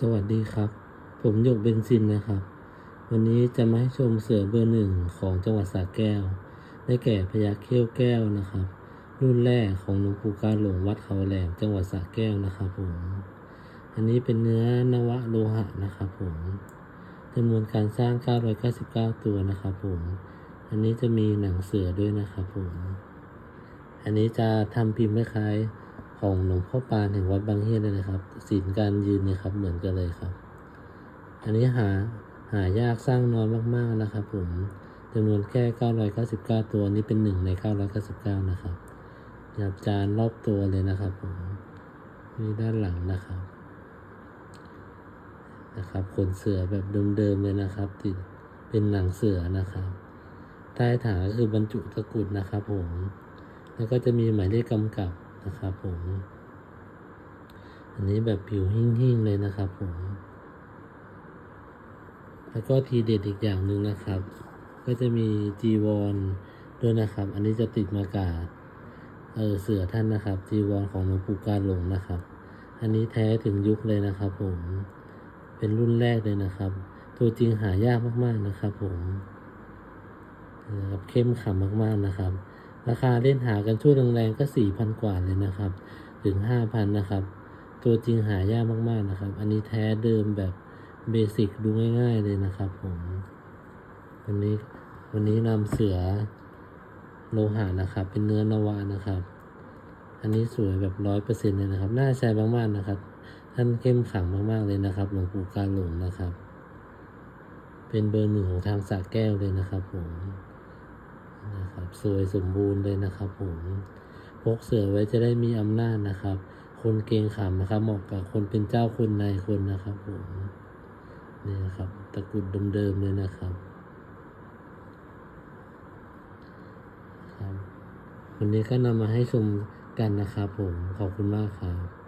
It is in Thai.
สวัสดีครับ ผมหยกเบนซินนะครับ วันนี้จะมาให้ชมเสือเบอร์หนึ่งของจังหวัดสระแก้ว ได้แก่พญาเขี้ยวแก้วนะครับ รุ่นแรกของหลวงปู่การหลวงวัดเขาแหลมจังหวัดสระแก้วนะครับผม อันนี้เป็นเนื้อนวะโลหะนะครับผมจำนวนการสร้าง 999 ตัวนะครับผม อันนี้จะมีหนังเสือด้วยนะครับผม อันนี้จะทำพิมพ์คล้ายๆ ของหลวงพ่อปานแห่งวัดบางเฮียนเลยนะครับศีลการยืนเนะครับเหมือนกันเลยครับ อันนี้หาหายากสร้างน้อยมากๆนะครับผมจำนวนแค่ 999 ตัวนี้เป็นหนึ่งใน 999 นะครับยับจานรอบตัวเลยนะครับผมนี่ด้านหลังนะครับ นะครับขนเสือแบบเดิมๆเลยนะครับ ติดเป็นหนังเสือนะครับ ใต้ฐานก็คือบรรจุตะกรุดนะครับผม แล้วก็จะมีหมายเลขกำกับ นะครับผม อันนี้แบบผิวหิ่งๆเลยนะครับผม แล้วก็ทีเด็ดอีกอย่างหนึ่งนะครับ ก็จะมีจีวรด้วยนะครับ อันนี้จะติดมากาเออเสือท่านนะครับ จีวรของหลวงปู่การหลงนะครับ อันนี้แท้ถึงยุคเลยนะครับ ผม เป็นรุ่นแรกเลยนะครับ ตัวจริงหายากมากๆนะครับ ผมนะครับเข้มขำมากๆนะครับ ราคาเล่นหากันช่วงแรงๆก็สี่พันกว่าเลยนะครับ ถึงห้าพันนะครับ ตัวจริงหายากมากๆนะครับ อันนี้แท้เดิมแบบเบสิกดูง่ายๆเลยนะครับผมวันนี้วันนี้นำเสือโลหะนะครับ เป็นเนื้อนวานะครับ อันนี้สวยแบบร้อยเปอร์เซ็นต์เลยนะครับ น่าใช้มากๆนะครับ ท่านเข้มขังมากๆเลยนะครับ หลวงปู่กาหลงนะครับ เป็นเบอร์หนึ่งของทางสระแก้วเลยนะครับผม นะครับ สวยสมบูรณ์เลยนะครับ ผมพกเสือไว้จะได้มีอำนาจนะครับ คนเกงขามนะครับ เหมาะกับคนเป็นเจ้าคนนายคนนะครับผมนี่นะครับ ตะกรุดเดิมๆเลยนะครับครับ วันนี้ก็นำมาให้ชมกันนะครับผมขอบคุณมากครับ